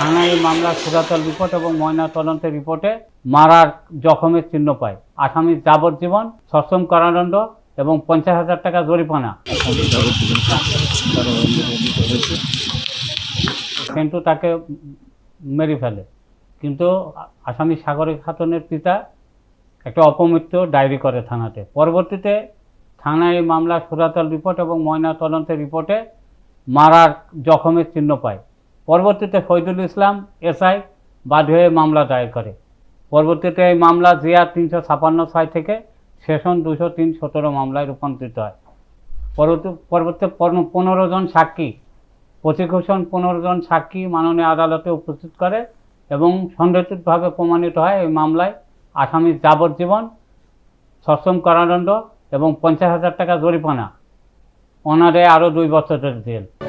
থানায় এই মামলা সুরাতল রিপোর্ট এবং ময়না তদন্তের রিপোর্টে মারার জখমের চিহ্ন পায়। আসামির যাবজ্জীবন সশ্রম কারাদণ্ড এবং পঞ্চাশ হাজার টাকা জরিমানা। কিন্তু তাকে মেরে ফেলে। কিন্তু আসামি সাগরিক খাতুনের পিতা একটা অপমৃত্যু ডায়েরি করে থানাতে। পরবর্তীতে থানায় এই মামলা সুরাতল রিপোর্ট এবং ময়না তদন্তের রিপোর্টে মারার জখমের চিহ্ন পায়। পরবর্তীতে ফৈজুল ইসলাম এসআই বাধ্য হয়ে মামলা দায়ের করে। পরবর্তীতে এই মামলা জিয়া তিনশো ছাপান্ন ছয় থেকে সেশন দুশো তিন সতেরো মামলায় রূপান্তরিত হয়। পরবর্তী পরবর্তী পনেরো জন সাক্ষী, প্রসিকিউশন পনেরো জন সাক্ষী মাননীয় আদালতে উপস্থিত করে এবং সন্দেহিতভাবে প্রমাণিত হয় এই মামলায় আসামির যাবজ্জীবন, সশ্রম কারাদণ্ড এবং পঞ্চাশ হাজার টাকা জরিমানা। ওনারে আরও দুই বছরের জেল।